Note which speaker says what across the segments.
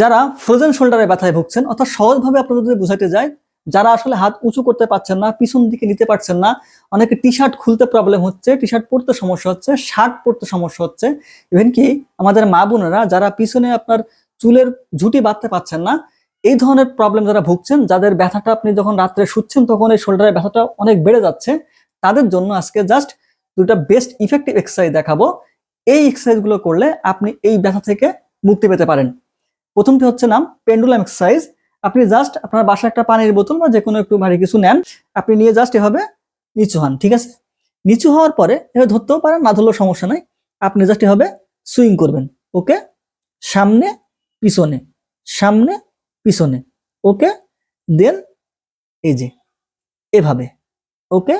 Speaker 1: যারা ফ্রোজেন শোল্ডারে ব্যথায় ভুগছেন, অর্থাৎ সহজভাবে আপনাদের যদি বোঝাতে যায়, যারা আসলে হাত উঁচু করতে পারছেন না, পিছন দিকে নিতে পারছেন না, অনেকে টি শার্ট খুলতে প্রবলেম হচ্ছে টি শার্ট পরতে সমস্যা হচ্ছে শার্ট পরতে সমস্যা হচ্ছে। ইভেন কি আমাদের মা বোনেরা যারা পিছনে আপনার চুলের ঝুঁটি বাঁধতে পারছেন না, এই ধরনের প্রবলেম যারা ভুগছেন, যাদের ব্যথাটা আপনি যখন রাত্রে শুচ্ছেন, তখন এই শোল্ডারের ব্যথাটা অনেক বেড়ে যাচ্ছে। তাদের জন্য আজকে জাস্ট দুটা বেস্ট ইফেক্টিভ এক্সারসাইজ দেখাবো। এই এক্সারসাইজগুলো করলে আপনি এই ব্যথা থেকে মুক্তি পেতে পারেন। প্রথমটি হচ্ছে নাম পেন্ডুলাম এক্সারসাইজ আপনি জাস্ট আপনার বাসায় একটা পানির বোতল বা যে কোনো একটু ভারী কিছু নেন, আপনি নিয়ে জাস্ট এভাবে নিচু হন, ঠিক আছে? নিচু হওয়ার পরে এভাবে ধরতেও পারেন, না ধরলেও সমস্যা নাই। আপনি জাস্ট এভাবে সুইং করবেন, ওকে? সামনে, পিছনে সামনে, পিছনে, ওকে? দেন এই যে, এভাবে, ওকে?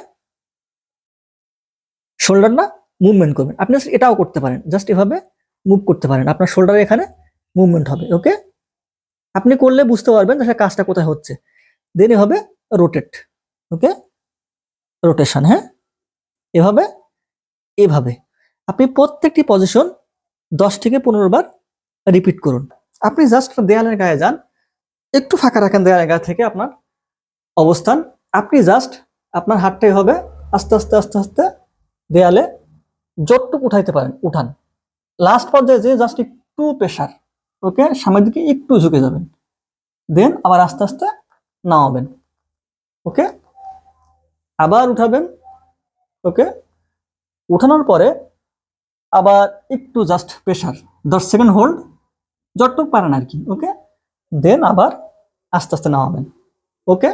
Speaker 1: শোল্ডার না মুভমেন্ট করবেন। আপনি এটাও করতে পারেন জাস্ট এভাবে মুভ করতে পারেন। আপনার শোল্ডার এখানে মুভমেন্ট হবে ওকে আপনি করলে বুঝতে পারবেন যে কাজটা কোথায় হচ্ছে। দেন হবে রোটেট ওকে রোটেশন হ্যাঁ? এভাবে এভাবে। আপনি প্রত্যেকটি পজিশন দশ থেকে পনেরো বার রিপিট করুন। আপনি জাস্ট দেয়ালের গায়ে যান, একটু ফাঁকা রাখেন দেয়ালের গায়ে থেকে আপনার অবস্থান। আপনি জাস্ট আপনার হাতটাই হবে আস্তে আস্তে আস্তে আস্তে দেয়ালে যতটুকু উঠাইতে পারেন, উঠান। লাস্ট পর্যায়ে যে জাস্ট একটু প্রেশার ওকে? সামনের দিকে একটু ঝুঁকে যাবেন। দেন আবার আস্তে আস্তে নামাবেন। ওকে? আবার উঠাবেন। ওকে? উঠানোর পরে আবার একটু জাস্ট প্রেশার দশ সেকেন্ড হোল্ড যতটুকু পারেন আর কি। ওকে? দেন আবার আস্তে আস্তে নামাবেন। ওকে?